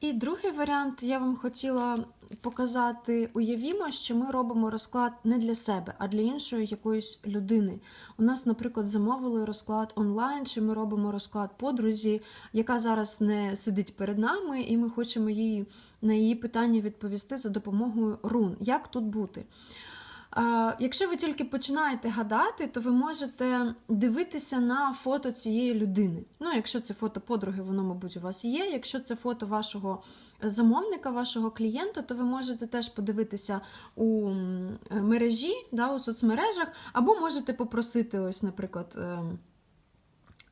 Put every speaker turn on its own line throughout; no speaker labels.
І другий варіант я вам хотіла показати. Уявімо, що ми робимо розклад не для себе, а для іншої якоїсь людини. У нас, наприклад, замовили розклад онлайн, чи ми робимо розклад подрузі, яка зараз не сидить перед нами, і ми хочемо їй на її питання відповісти за допомогою рун. Як тут бути? А, Якщо ви тільки починаєте гадати, то ви можете дивитися на фото цієї людини. Ну, якщо це фото подруги, воно, мабуть, у вас є. Якщо це фото вашого замовника, вашого клієнта, то ви можете теж подивитися у мережі, да, у соцмережах, або можете попросити, ось, наприклад.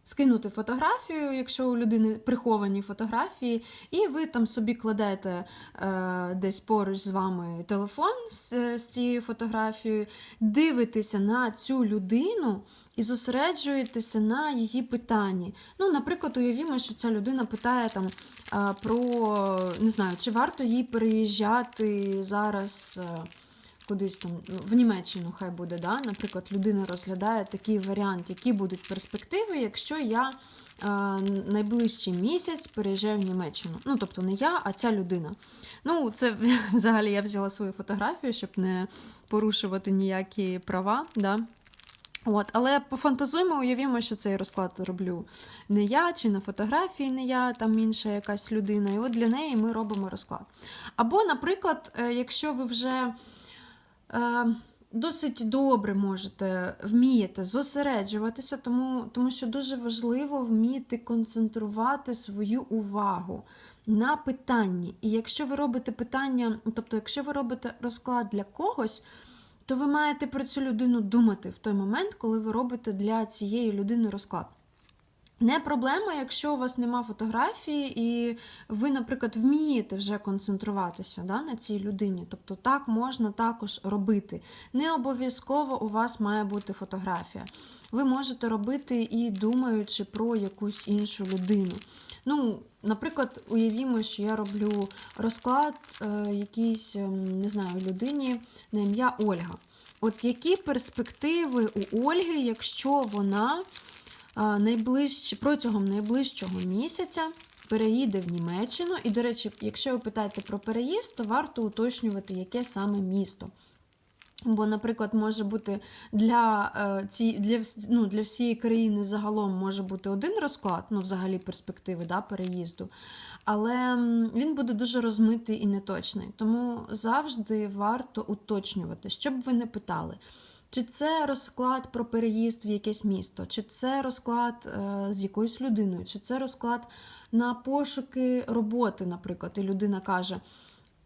Скинути фотографію, якщо у людини приховані фотографії, і ви там собі кладете е, десь поруч з вами телефон з, з цією фотографією, дивитеся на цю людину і зосереджуєтеся на її питанні. Ну, наприклад, уявімо, що ця людина питає там е, про не знаю, чи варто їй переїжджати зараз. Е, Кудись там ну, в Німеччину хай буде, да? наприклад, людина розглядає такий варіант, які будуть перспективи, якщо я е, найближчий місяць переїжджаю в Німеччину. Ну, тобто не я, а ця людина. Ну, це взагалі я взяла свою фотографію, щоб не порушувати ніякі права. Да? От, але пофантазуємо, уявімо, що цей розклад роблю не я, чи на фотографії не я, там інша якась людина. І от для неї ми робимо розклад. Або, наприклад, е, якщо ви вже досить добре можете вмієте зосереджуватися, тому, тому що дуже важливо вміти концентрувати свою увагу на питанні. І якщо ви робите питання, тобто, якщо ви робите розклад для когось, то ви маєте про цю людину думати в той момент, коли ви робите для цієї людини розклад. Не проблема, якщо у вас нема фотографії, і ви, наприклад, вмієте вже концентруватися да, на цій людині. Тобто так можна також робити. Не обов'язково у вас має бути фотографія. Ви можете робити і думаючи про якусь іншу людину. Ну, Наприклад, уявімо, що я роблю розклад е, якійсь, ем, не знаю, людині на ім'я Ольга. От які перспективи у Ольги, якщо вона найближч... протягом найближчого місяця переїде в Німеччину. І, до речі, якщо ви питаєте про переїзд, то варто уточнювати, яке саме місто. Бо, наприклад, може бути для е, ці, для, ну, для всієї країни загалом може бути один розклад, ну, взагалі перспективи да, переїзду, але він буде дуже розмитий і неточний. Тому завжди варто уточнювати, щоб ви не питали. Чи це розклад про переїзд в якесь місто, чи це розклад е, з якоюсь людиною, чи це розклад на пошуки роботи, наприклад, і людина каже,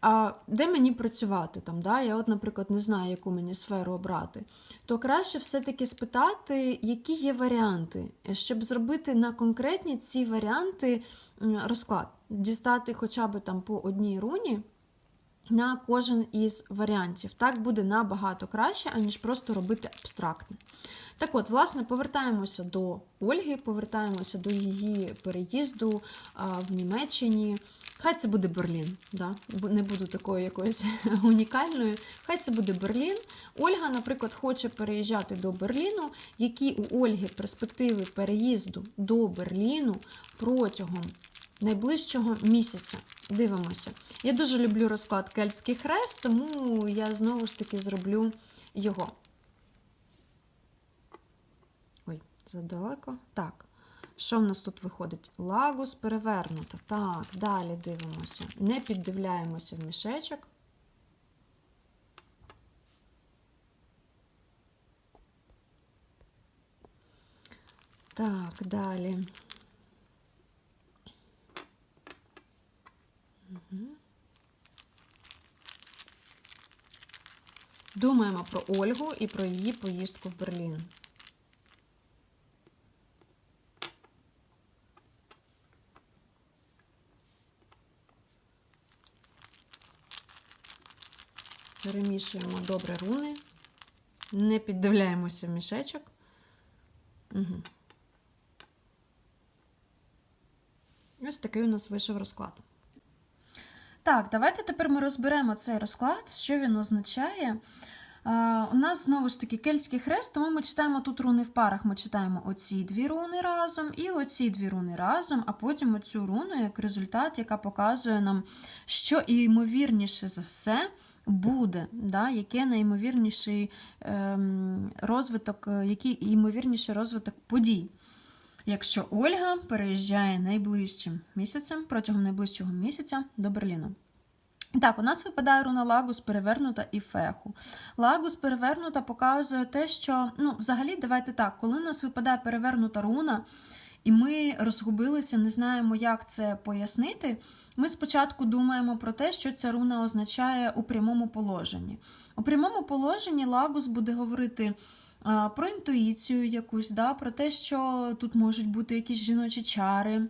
а де мені працювати? Там, да? Я, от, наприклад, не знаю, яку мені сферу обрати. То краще все-таки спитати, які є варіанти, щоб зробити на конкретні ці варіанти розклад, дістати хоча б там по одній руні на кожен із варіантів. Так буде набагато краще, аніж просто робити абстрактне. Так от, власне, повертаємося до Ольги, повертаємося до її переїзду в Німеччині. Хай це буде Берлін, да? не буду такою якоюсь унікальною. Хай це буде Берлін. Ольга, наприклад, хоче переїжджати до Берліну. Які у Ольги перспективи переїзду до Берліну протягом найближчого місяця? Дивимося. Я дуже люблю розклад Кельтський хрест, тому я знову ж таки зроблю його. Ой, задалеко. Так. Що в нас тут виходить? Лагус перевернуто. Так, далі дивимося. Не піддивляємося в мішечок. Так, далі. Думаємо про Ольгу і про її поїздку в Берлін. Перемішуємо добре руни, не піддивляємося в мішечок. Угу. Ось такий у нас вийшов розклад. Так, давайте тепер ми розберемо цей розклад, що він означає. У нас знову ж таки кельтський хрест, тому ми читаємо тут руни в парах. Ми читаємо оці дві руни разом і оці дві руни разом, а потім оцю руну як результат, яка показує нам, що ймовірніше за все буде, да, яке найімовірніший ем, розвиток, е, який ймовірніший розвиток подій. Якщо Ольга переїжджає найближчим місяцем протягом найближчого місяця до Берліна. Так, у нас випадає руна Лагус перевернута і феху. Лагус перевернута показує те, що, ну, взагалі, давайте так, коли у нас випадає перевернута руна, і ми розгубилися, не знаємо, як це пояснити. Ми спочатку думаємо про те, що ця руна означає у прямому положенні. У прямому положенні Лагус буде говорити про інтуїцію якусь, да, про те, що тут можуть бути якісь жіночі чари.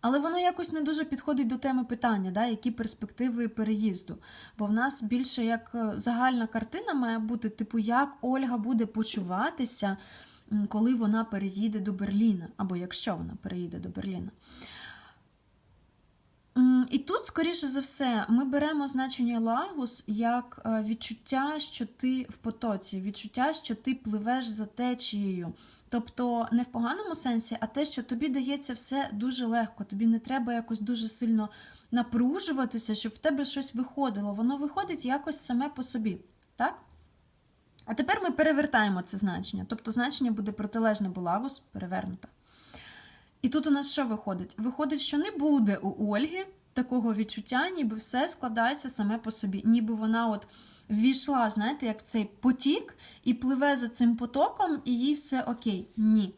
Але воно якось не дуже підходить до теми питання, да, які перспективи переїзду. Бо в нас більше як е, загальна картина має бути, типу, як Ольга буде почуватися, коли вона переїде до Берліна, або якщо вона переїде до Берліна. І тут, скоріше за все, ми беремо значення лагус як е, відчуття, що ти в потоці, відчуття, що ти пливеш за течією. Тобто не в поганому сенсі, а те, що тобі дається все дуже легко, тобі не треба якось дуже сильно напружуватися, щоб в тебе щось виходило. Воно виходить якось саме по собі. Так? А тепер ми перевертаємо це значення. Тобто значення буде протилежне, бо лагус перевернуто. І тут у нас що виходить? Виходить, що не буде у Ольги такого відчуття, ніби все складається саме по собі, ніби вона от ввійшла, знаєте, як цей потік і пливе за цим потоком, і їй все окей. Ні.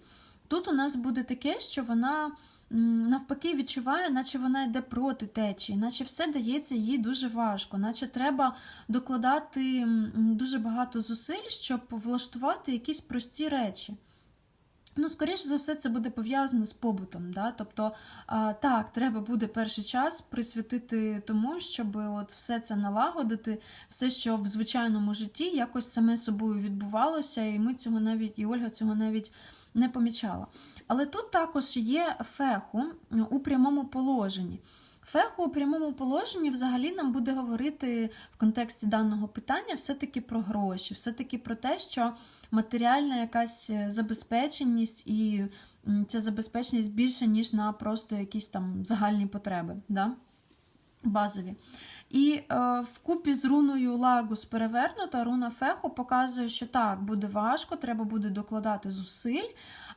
Тут у нас буде таке, що вона навпаки відчуває, наче вона йде проти течії, наче все дається їй дуже важко, наче треба докладати дуже багато зусиль, щоб влаштувати якісь прості речі. Ну, скоріше за все, це буде пов'язано з побутом. Да? Тобто, так, треба буде перший час присвятити тому, щоб от все це налагодити, все, що в звичайному житті якось саме собою відбувалося, і ми цього навіть, і Ольга цього навіть не помічала. Але тут також є феху у прямому положенні. Феху у прямому положенні взагалі нам буде говорити в контексті даного питання все-таки про гроші, все-таки про те, що матеріальна якась забезпеченість, і ця забезпеченість більше, ніж на просто якісь там загальні потреби, да? базові. І е, вкупі з руною Лагус перевернута, руна Феху показує, що так, буде важко, треба буде докладати зусиль,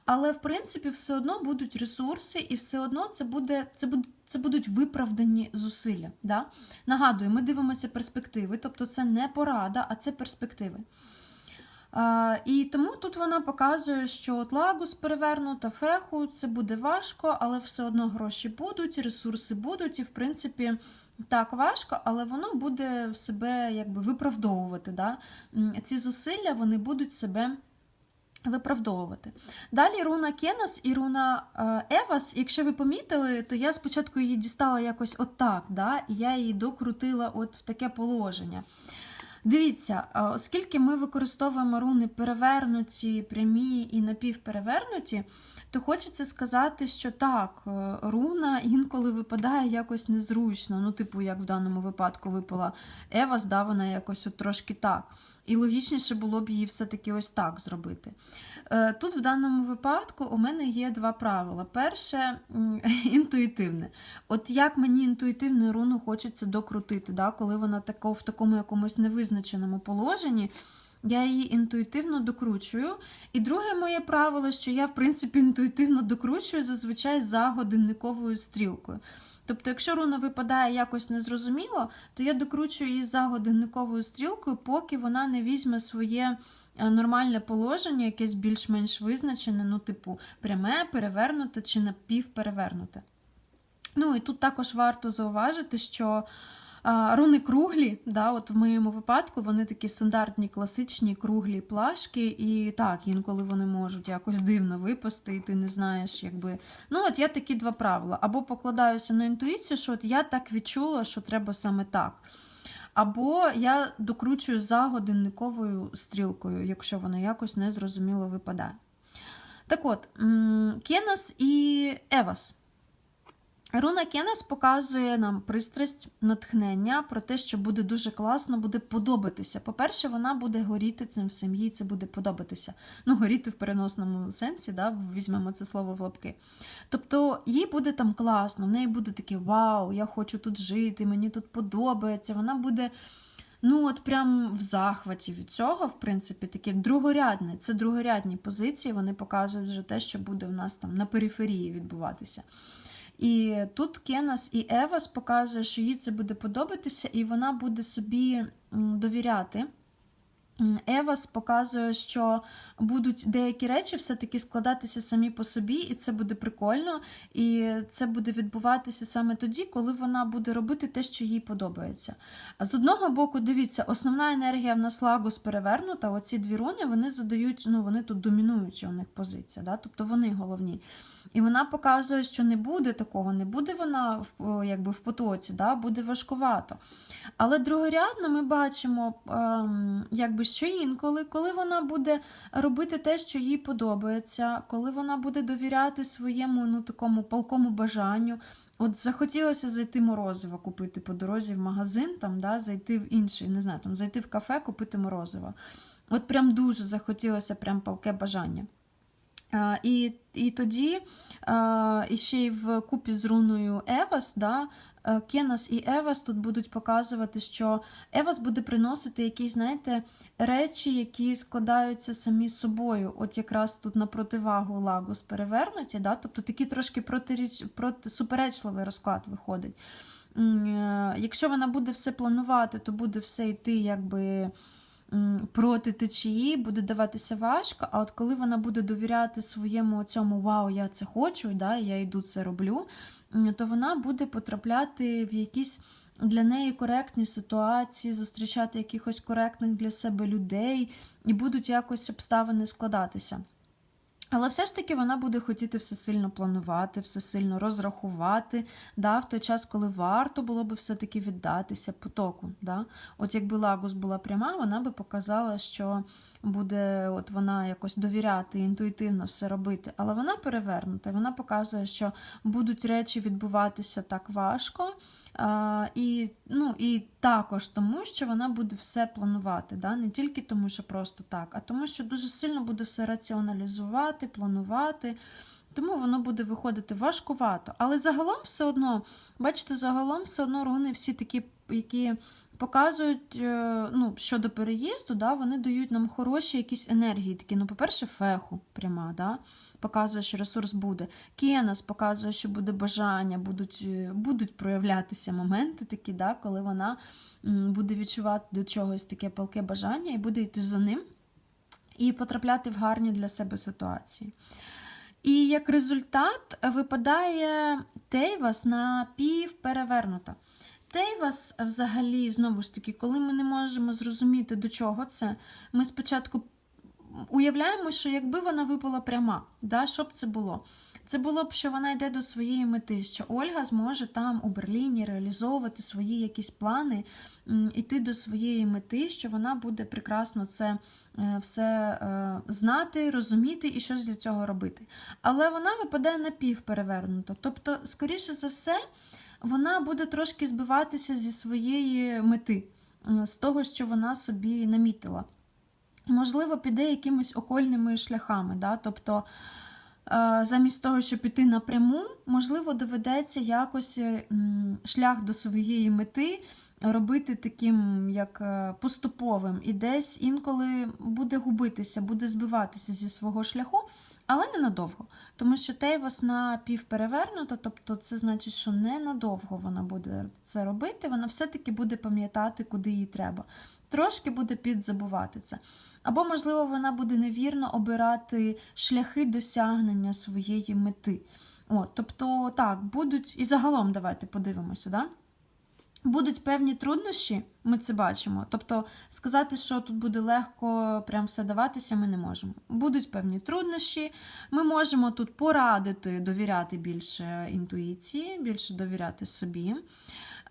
але в принципі все одно будуть ресурси, і все одно це буде, це буде, це будуть виправдані зусилля. Да? Нагадую, ми дивимося перспективи, тобто це не порада, а це перспективи. А, і тому тут вона показує, що от лагус перевернута, феху, це буде важко, але все одно гроші будуть, ресурси будуть, і в принципі так важко, але воно буде себе якби виправдовувати. Да? Ці зусилля вони будуть себе виправдовувати. Далі руна Кенос і руна е, Евас. Якщо ви помітили, то я спочатку її дістала якось отак, да? і я її докрутила от в таке положення. Дивіться, оскільки ми використовуємо руни перевернуті, прямі і напівперевернуті, то хочеться сказати, що так, е, руна інколи випадає якось незручно. Ну, типу, як в даному випадку випала Евас, да, вона якось от трошки так. І логічніше було б її все-таки ось так зробити. Е, Тут в даному випадку у мене є два правила. Перше інтуїтивне. От як мені інтуїтивну руну хочеться докрутити, да, коли вона тако, в такому якомусь невизначеному положенні. Я її інтуїтивно докручую. І друге моє правило, що я, в принципі, інтуїтивно докручую зазвичай за годинниковою стрілкою. Тобто, якщо руна випадає якось незрозуміло, то я докручую її за годинниковою стрілкою, поки вона не візьме своє е, нормальне положення, якесь більш-менш визначене, ну, типу, пряме, перевернуте чи напівперевернуте. Ну і тут також варто зауважити, що руни круглі, да, от в моєму випадку вони такі стандартні, класичні круглі плашки, і так, інколи вони можуть якось дивно випасти, і ти не знаєш, якби. Ну, от я такі два правила. Або покладаюся на інтуїцію, що от я так відчула, що треба саме так. Або я докручую за годинниковою стрілкою, якщо вона якось незрозуміло випадає. Так от, Кенас і Евас. Руна Кенес показує нам пристрасть, натхнення про те, що буде дуже класно, буде подобатися. По-перше, вона буде горіти цим всім, їй це буде подобатися. Ну, горіти в переносному сенсі, да? візьмемо це слово в лапки. Тобто, їй буде там класно, в неї буде таке вау, я хочу тут жити, мені тут подобається. Вона буде. Ну, от прям в захваті від цього, в принципі, таке другорядне. Це другорядні позиції, вони показують вже те, що буде в нас там на периферії відбуватися. І тут Кенас і Евас показує, що їй це буде подобатися, і вона буде собі довіряти. Евас показує, що будуть деякі речі все-таки складатися самі по собі, і це буде прикольно. І це буде відбуватися саме тоді, коли вона буде робити те, що їй подобається. З одного боку, дивіться, основна енергія в нас лагус перевернута. Оці дві руни вони задають, ну вони тут домінуючі у них позиція, да? тобто вони головні. І вона показує, що не буде такого, не буде вона якби в потоці, да? буде важкувато. Але другорядно ми бачимо, ем, якби що інколи, коли вона буде робити те, що їй подобається, коли вона буде довіряти своєму ну, такому палкому бажанню. От захотілося зайти морозиво купити по дорозі в магазин, там, да, зайти в інший, не знаю, там, зайти в кафе, купити морозиво. От прям дуже захотілося прям палке бажання. І, і тоді і ще й в купі з руною Евас, да, е, Кенас і Евас тут будуть показувати, що Евас буде приносити якісь, знаєте, речі, які складаються самі з собою. От якраз тут на противагу лагус перевернуті, да, тобто такий трошки протиріч, проти, суперечливий розклад виходить. Е, Якщо вона буде все планувати, то буде все йти якби проти течії, буде даватися важко. А от коли вона буде довіряти своєму цьому вау, я це хочу, да, я йду це роблю, то вона буде потрапляти в якісь для неї коректні ситуації, зустрічати якихось коректних для себе людей, і будуть якось обставини складатися. Але все ж таки вона буде хотіти все сильно планувати, все сильно розрахувати, да, в той час, коли варто було б все-таки віддатися потоку. Да. От якби Лагус була пряма, вона би показала, що буде от вона якось довіряти, інтуїтивно все робити. Але вона перевернута, вона показує, що будуть речі відбуватися так важко. І, ну, і також тому, що вона буде все планувати. Да? Не тільки тому, що просто так, а тому, що дуже сильно буде все раціоналізувати, планувати. Тому воно буде виходити важкувато. Але загалом все одно, бачите, загалом все одно руни всі такі, які показують е, ну, щодо переїзду, да, вони дають нам хороші якісь енергії. Такі, ну, по-перше, феху пряма, да, показує, що ресурс буде. Кенас показує, що буде бажання, будуть, е, будуть проявлятися моменти такі, да, коли вона буде відчувати до чогось таке палке бажання і буде йти за ним і потрапляти в гарні для себе ситуації. І як результат випадає Тейвас на пів перевернута. Тейвас, взагалі, знову ж таки, коли ми не можемо зрозуміти, до чого це, ми спочатку уявляємо, що якби вона випала пряма, да, що б це було? Це було б, що вона йде до своєї мети, що Ольга зможе там у Берліні реалізовувати свої якісь плани, м, іти до своєї мети, що вона буде прекрасно це е, все е, знати, розуміти і щось для цього робити. Але вона випадає напівперевернуто. Тобто, скоріше за все, вона буде трошки збиватися зі своєї мети, е, з того, що вона собі намітила. Можливо, піде якимись окольними шляхами. Да? Тобто, е, замість того, щоб піти напряму, можливо, доведеться якось е, шлях до своєї мети робити таким як поступовим. І десь інколи буде губитися, буде збиватися зі свого шляху, але ненадовго. Тому що Тейвас на пів перевернуто, тобто це значить, що ненадовго вона буде це робити, вона все-таки буде пам'ятати, куди їй треба. Трошки буде підзабувати це. Або, можливо, вона буде невірно обирати шляхи досягнення своєї мети. От, тобто, так, будуть, і загалом давайте подивимося, да? Будуть певні труднощі, ми це бачимо. Тобто сказати, що тут буде легко прям все даватися, ми не можемо. Будуть певні труднощі. Ми можемо тут порадити довіряти більше інтуїції, більше довіряти собі.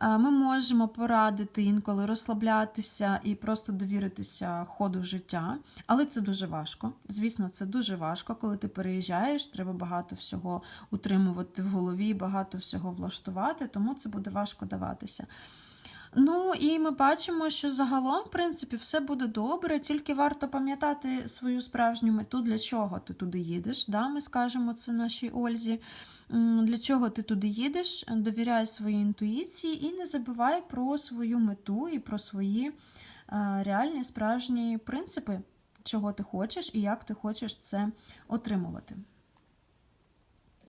Ми можемо порадити інколи розслаблятися і просто довіритися ходу життя, але це дуже важко. Звісно, це дуже важко, коли ти переїжджаєш, треба багато всього утримувати в голові, багато всього влаштувати, тому це буде важко даватися. Ну і ми бачимо, що загалом, в принципі, все буде добре, тільки варто пам'ятати свою справжню мету, для чого ти туди їдеш. Да? Ми скажемо це нашій Ользі. Для чого ти туди їдеш? Довіряй своїй інтуїції і не забувай про свою мету і про свої е, реальні справжні принципи, чого ти хочеш і як ти хочеш це отримувати.